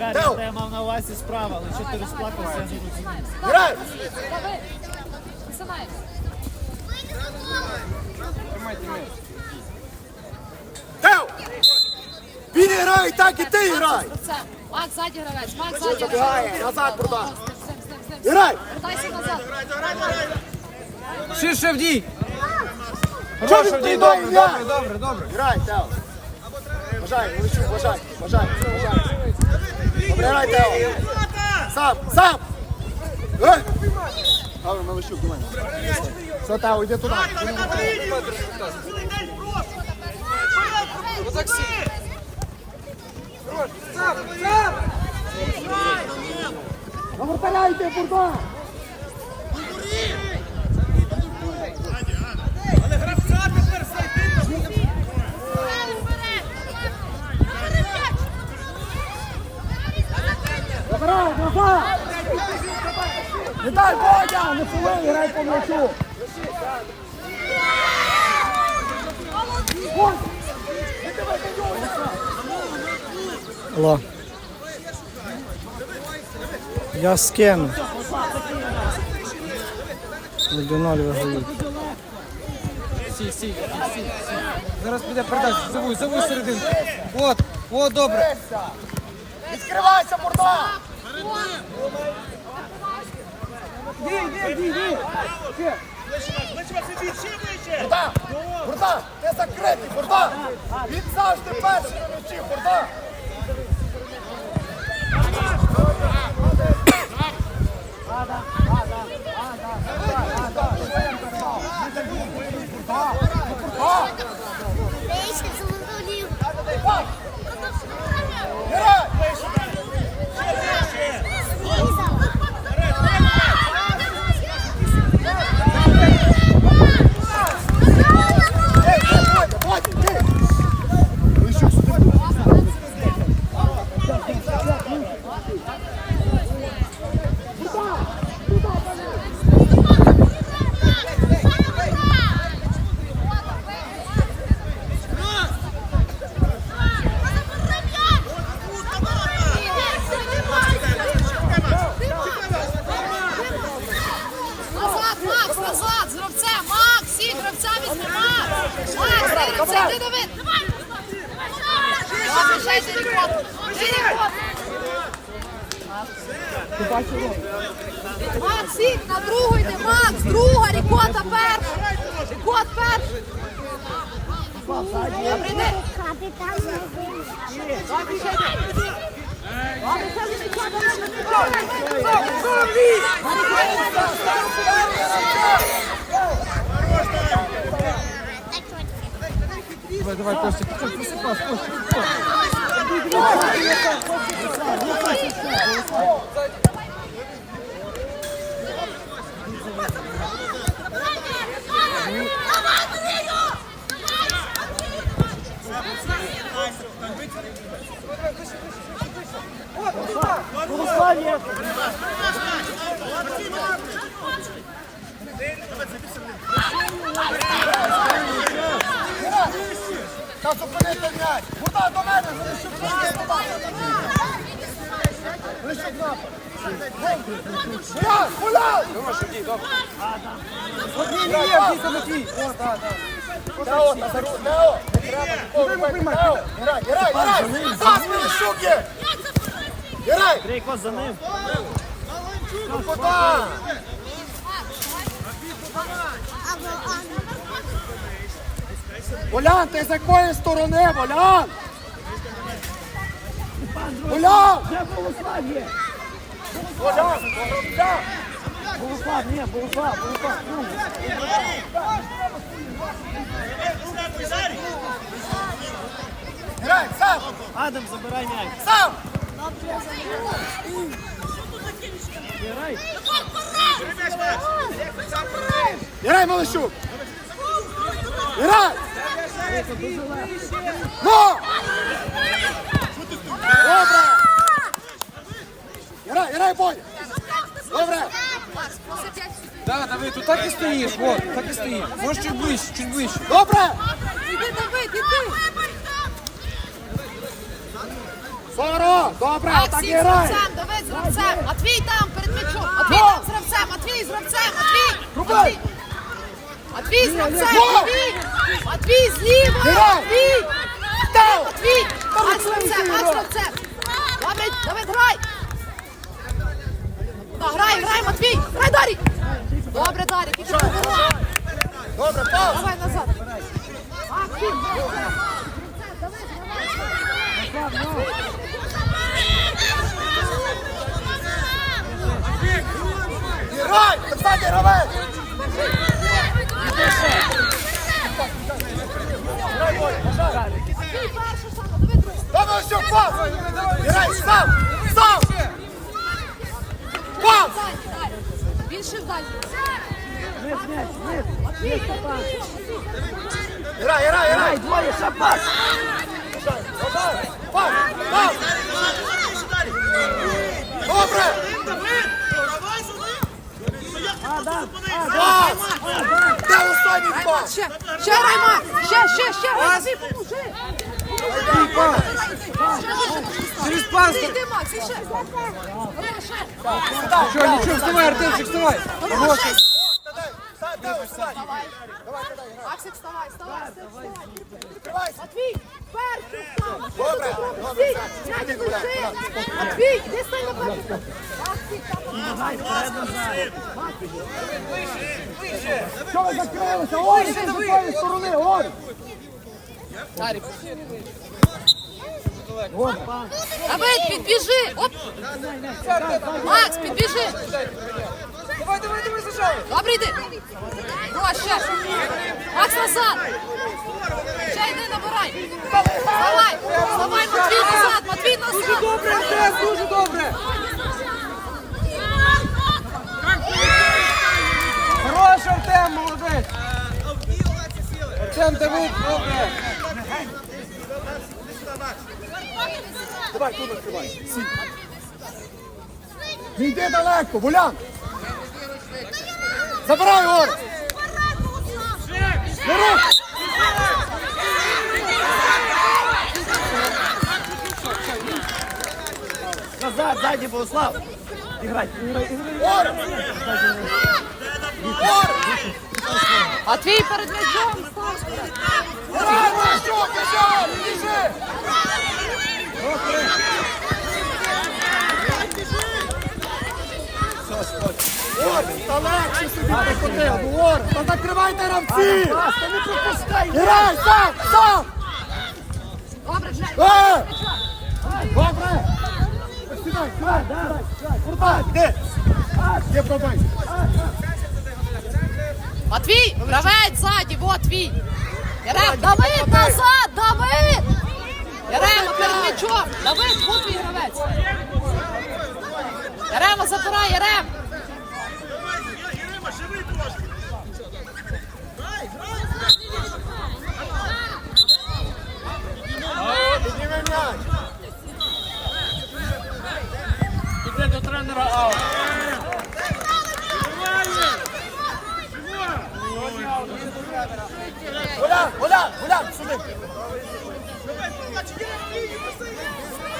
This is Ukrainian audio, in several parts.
Гаррі, Тео! я мав на увазі справа, але що ти розплакався, я не розумію. Грай! Давид, Санаєв. Тео! Він грає так і ти грай! Макс ззаді гравець, Макс ззаді гравець. Назад, ним. Грай! Вертайся назад. Ширше в дій! Чого він в дій, приймає добре, добре, добре, добре. Грай, Тео! Бажай, Лещук, бажай, бажай, бажай. Тео! Сам, сам! Добре, Мелещук, до мене. Все, Тео, йди туди. Отак сі. Сам, сам! Наверталяйте, Бурда! Забирай, назад! Не дай Бодя, не повинен, грай по м'ячу! Алло. Я скину. До ноль виграють. Сі, сі, сі, сі. Зараз піде передача, завуй, завуй серединку. От, от, добре. Відкривайся, Бурда! Бурда! Бурда! Ти закритий, Бурда! Він завжди перший на м'ячі, Бурда! Грай! Ей, Бодя, Бодя, ти! Ну і що, сюди? Назад, Макс, назад, з гравцем. Макс, всі гравця візьми, Макс. Макс, ти гравця, ти Давид. Добре, ще йди рекорд. Йди рекорд. Макс, всіх, на другу йди, Макс, друга, рікота перша. Рікот перший. Добре, йди. Давай, давай, Костик. Костик, Костик, Костя, пішов, посипав, Костя. Та зупинити м'яч! Бурда, до мене! Лещук, Лещук напад! Гуляй, гуляй! Ні, ні, ні, дійсно не твій. О, так, так. Тео, Назару, Тео! Не треба нікого робити, Тео! Грай, грай, грай! Пас, Лещук є! Грай! Трійко за ним. Ну куди? Болян, ти з якої сторони, Болян? Болян! Де Богослав є? Болян, Болян! Богослав, ні, Богослав, Богослав. Ну, Грай, сам! Адам, забирай м'яч. Сам! Грай. Грай, Малищук! Грай! Ну! Добре! Грай, грай, Боня! Добре! Да, Давид, тут так і стоїш, от, так і стоїш. Можеш чуть ближче, чуть ближче. Добре! Іди, Давид, іди. Соро! Добре, так і з грай! гравцем, Давид з гравцем. Матвій там перед м'ячом. Матвій там з гравцем, Матвій з гравцем, Матвій. Матвій. Матвій з гравцем! Матвій. Матвій зліва! Матвій. Матвій. Макс Там гравцем, Макс грай! Добре, Давид, грай. Да, грай, грай, Матвій. Грай, Дарій. Добре, Дарій, тільки поворот. Добре, пас! Давай назад. Максим, Грай! Кстати, гравець! Матвій, перший саме, Давид, другий. Давай що, пас! Грай, сам! Сам! Пас! Дальній, дальній. Він ще вдалі. Вниз, м'яч, вниз. Вниз, Степан. Грай, грай, грай! Ай, двоє, ще пас. Пас! Пас! Добре! А, да. А, да. Пас! Де останній пас? Ще, ще грай, Макс. Ще, ще, ще. Матвій, поможи. Через пас. Ти йди, Макс, і ще. Грай, ще. Нічого, нічого, вставай, Артемчик, вставай. Вставай. Максик, вставай, вставай, вставай. Матвій, перший став. Добре, держи. Матвій, іди стань на перший. Максик, там. Гай, вперед назад. Що ви закрилися? Ой, з тої сторони, ой! Давид, підбіжи. Оп. Макс, підбіжи. Давай, давай, давай, зажали. Добре, йди. Ну, а ще. Макс, назад. Ще йди, набирай. Давай, давай, Матвій, назад, Матвій, назад. Дуже Добре, Артем, дуже добре. Хорош, Артем, молодець. Артем, Давид, добре. Давай, тут відкривай. Сій. Не йди далеко, Булян! Забирай, Ор! Бери! Назад, ззаді, Богослав. Іграй, іграй, іграй. Ор! Ор! Матвій перед м'ячом. Грай, Маршок, пішов! Біжи! Та закривайте та не пропускай. Грай, сам, сам! Добре. Е! Добре! Сідай, сідай, Да, сідай, сідай, Є пробай. Матвій, гравець ззаді, вот твій. Давид, назад, Давид. Ярема перед м'ячом. Давид, вот гравець. Ярема, забирай, Ярем. Підніми м'яч. Іди до тренера, Ау. Гулян, гулян, гулян, сюди.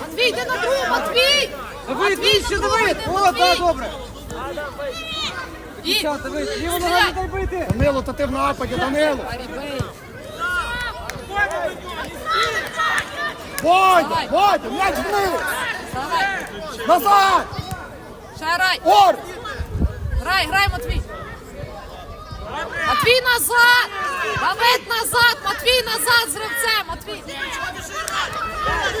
Матвій, йди на другу, Матвій. Давид, Матвій, вище, на другу, Давид. йди, О, так, Матвій. добре. І, Все, Давид, ліво ногу Стріляй. не дай бити. Данило, та ти в нападі, Данило. Бодя, Бодя, м'яч вниз. Назад. Ще грай. Ор. Грай, грай, Матвій. Матвій назад! Давид назад! Матвій назад з гравцем! Матвій!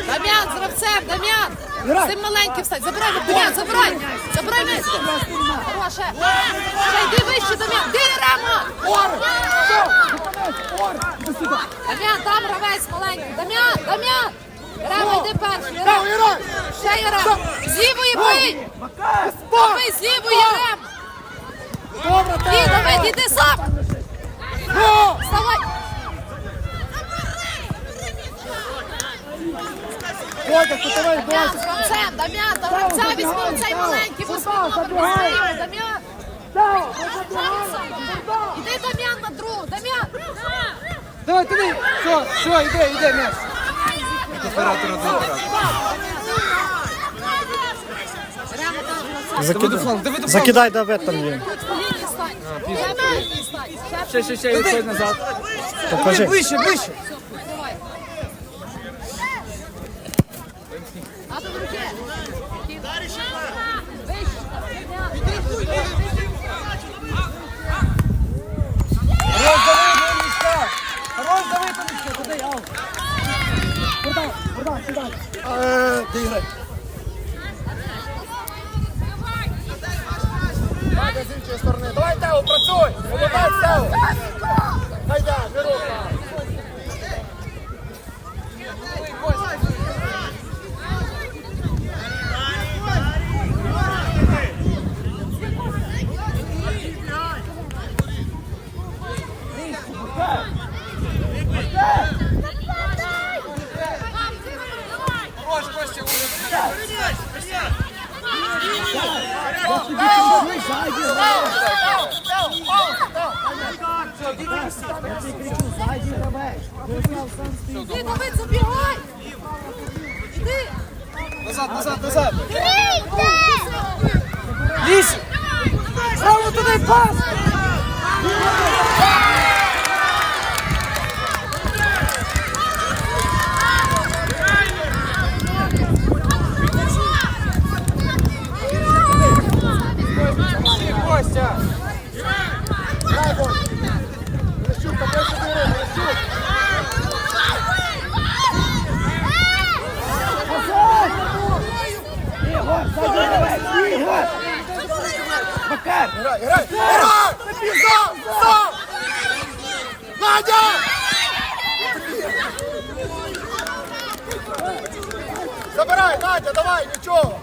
Дам'ян з гравцем! Дам'ян! З цим маленьким встань! Забирай, Дам'ян, забирай! Забирай м'яч! Хороше! Ще йди вище, Дам'ян! Де Рема? Дам'ян, там гравець маленький! Дам'ян! Дам'ян! Рема, йди перший! Рем! Ірай. Ще Ярем! З лівої бий! Бий з лівої Ярем! Добре. Давид, іди сам! Вставай! Дам'ян, Францем, Дам'ян, та Франця візьми цей маленький, візьми номер красивий, Дам'ян. Іди, Дам'ян, на другу, Дам'ян. Давай, туди. Все, все, іди, іди, м'яч. Закидай, Закидай Давид там. Ще, ще, ще, відходь назад. Покажи. Ближче, ближче. З іншої сторони. Давай, Тео, працюй! Молодець, Тео! Мируха! Хорош, Іди, давай забігай. Іди. Назад, назад, назад. Лізь. Право туди, пас. Молодці, Костя. Грай, Бой! Лещук, та ближче до Ірини, Лещук! Макар! Грай, грай! Грай! Сам! Сам! Надя! Забирай, Надя, давай, нічого!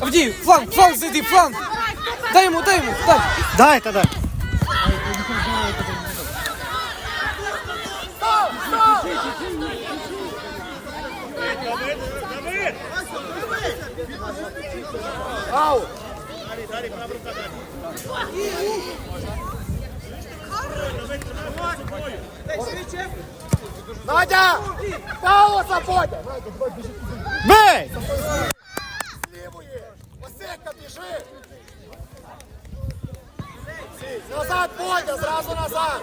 Авдій, фланг, фланг зайди, фланг. Дай йому, дай йому, дай. Дай тоді. Ау! Надя! Пауза, Бодя! Надя. Бей! З лівої! Біжи! Назад, Бодя, зразу назад!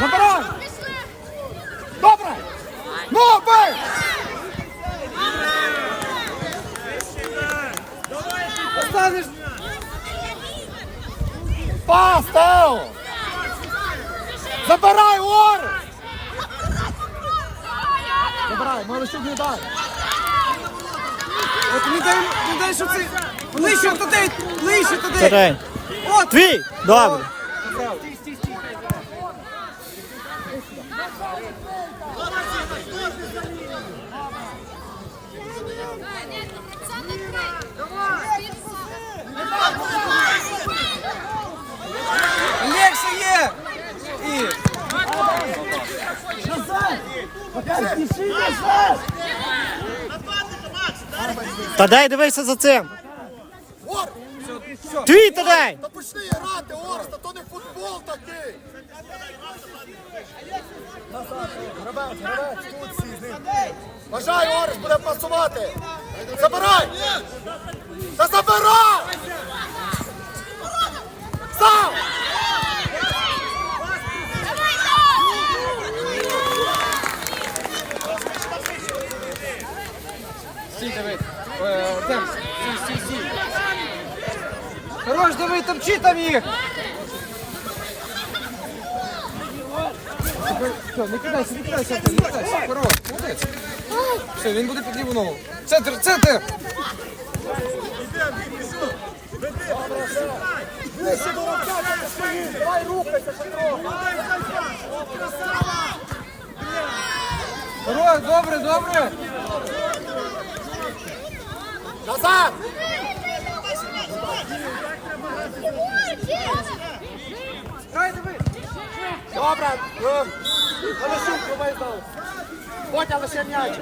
Забирай! Добре! Ну, бий! Останеш. Пас, Тео! Забирай, Орес! Забирай, Малищук не дай! От не дай, не дай, що це. Ближче туди, ближче туди. Тоді. От. Твій! Добре. Лекса є. І. Та дай дивися за цим. Твій та дай! Та почни грати, Орес, та то не футбол такий! Бажай, Орес, буде пасувати! Забирай! Та забирай! Давид, топчи там їх. Все, не кидайся, не кидайся, не кидайся. Хорош, молодець. Все, він буде під ліву ногу. Центр, центр. Хорош, добре, добре. Назад! Добре. Олещук, пробий знову. Лише м'яч.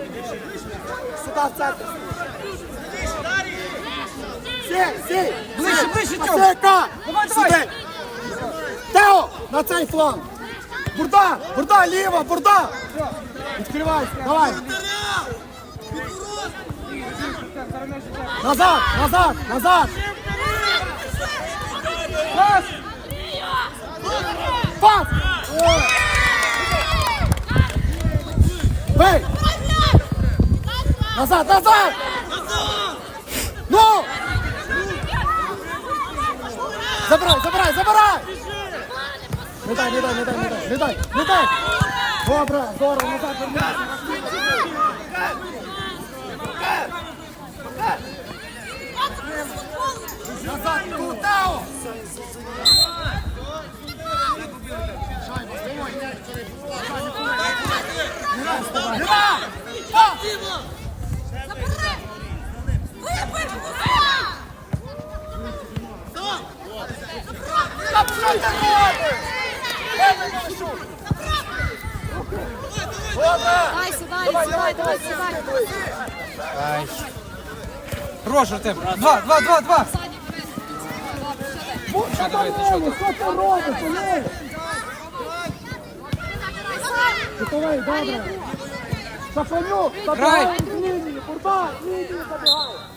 Сюди в центр. Сі, сі. Ближче, ближче, Тьом. Масейка. Давай, давай. Сюди. Тео, на цей фланг. Бурда, бурда, ліва, бурда. Відкривайся, давай. Назад, назад, назад. Пас! Пас! Бей! Назад, назад! Ну! Забирай, забирай, забирай! Не дай, не дай, не дай, не дай, не дай, не дай! Добре, здорово, назад вернайся. Назад, тут, Тео! Добре! Дай сюди, сюди, давай сюди. Хорош. Два, два, два, два. Саня, дивись. Що ти? Що давай, ти що там? Що ти робиш, Олег? Готовий, добре. Сафанюк, забігай з лінії, Бурбак, лінію забігай.